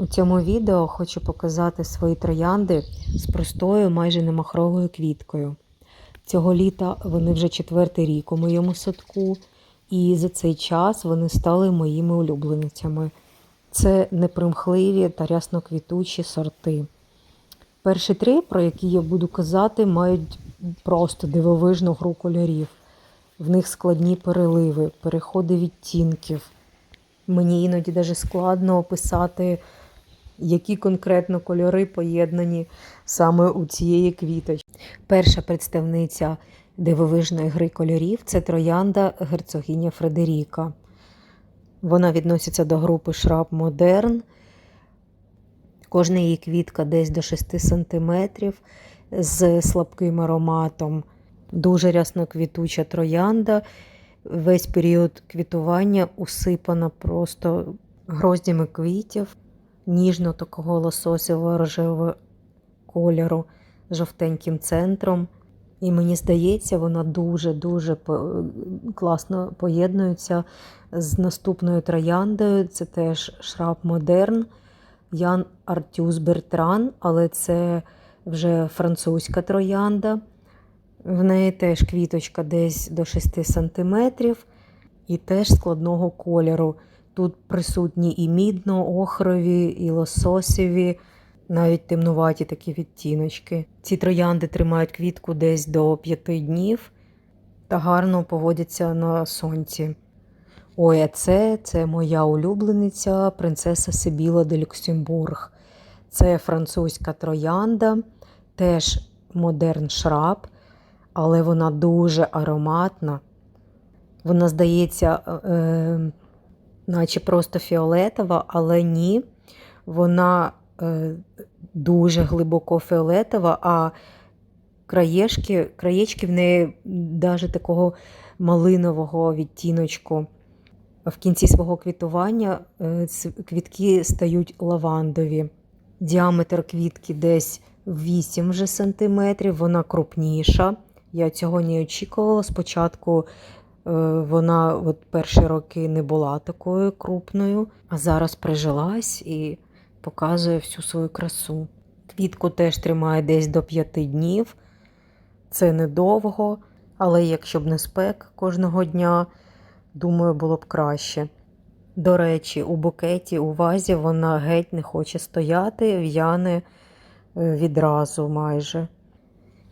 У цьому відео хочу показати свої троянди з простою, майже немахровою квіткою. Цього літа вони вже четвертий рік у моєму садку, і за цей час вони стали моїми улюбленицями. Це непримхливі та рясноквітучі сорти. Перші три, про які я буду казати, мають просто дивовижну гру кольорів. В них складні переливи, переходи відтінків. Мені іноді навіть складно описати, які конкретно кольори поєднані саме у цієї квіточки. Перша представниця дивовижної гри кольорів це троянда герцогиня Фредеріка. Вона відноситься до групи Шраб Модерн. Кожна її квітка десь до 6 см з слабким ароматом. Дуже рясно квітуча троянда. Весь період квітування усипана просто гроздями квітів, ніжно такого лососєвого рожевого кольору з жовтеньким центром. І мені здається, вона дуже-дуже класно поєднується з наступною трояндою. Це теж шраб Модерн Ян Артюс Бертран, але це вже французька троянда. В неї теж квіточка десь до 6 см і теж складного кольору. Тут присутні і мідно-охрові, і лососєві, навіть темнуваті такі відтіночки. Ці троянди тримають квітку десь до 5 днів та гарно поводяться на сонці. Ой, а це, це моя улюблениця, принцеса Сибіла де Люксембург. Це французька троянда, теж модерн шраб, але вона дуже ароматна. Вона здається, е, наче просто фіолетова, але ні. Вона е, дуже глибоко фіолетова, а краєшки, краєчки в неї навіть такого малинового відтіночку. В кінці свого квітування е, квітки стають лавандові. Діаметр квітки десь 8 вже сантиметрів, вона крупніша. Я цього не очікувала. Спочатку вона от перші роки не була такою крупною, а зараз прижилась і показує всю свою красу. Квітку теж тримає десь до 5 днів. Це недовго, але якщо б не спек кожного дня, думаю, було б краще. До речі, у букеті у вазі вона геть не хоче стояти, в'яне відразу майже.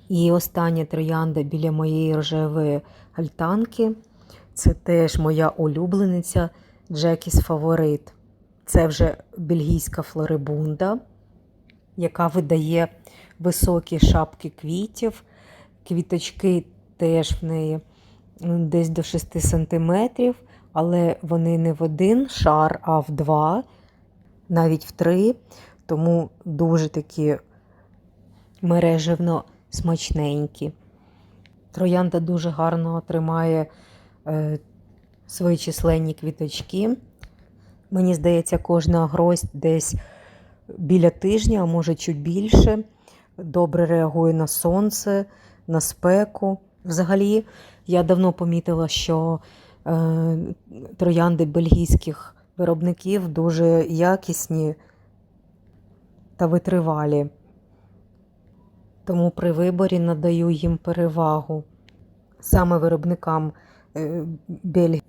І остання троянда біля моєї рожевої альтанки це теж моя улюблениця Джекіс Фаворит. Це вже бельгійська флорибунда, яка видає високі шапки квітів. Квіточки теж в неї десь до 6 см, але вони не в один шар, а в два, навіть в три, тому дуже такі мережевно смачненькі. Троянда дуже гарно тримає е, свої численні квіточки. Мені здається, кожна гроздь десь біля тижня, а може чуть більше. Добре реагує на сонце, на спеку. Взагалі, я давно помітила, що е, троянди бельгійських виробників дуже якісні та витривалі. Тому при виборі надаю їм перевагу саме виробникам е, Бельгії.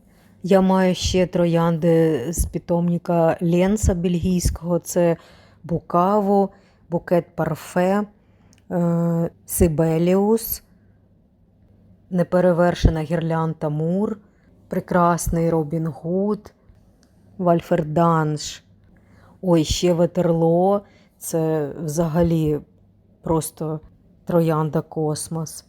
Я маю ще троянди з питомника Ленса бельгійського, це Букаву, букет парфе, е, Сибеліус, неперевершена гірлянта Мур, прекрасний Робін Гуд, Вальферданш. Ой, ще Ветерло. Це взагалі просто троянда космос.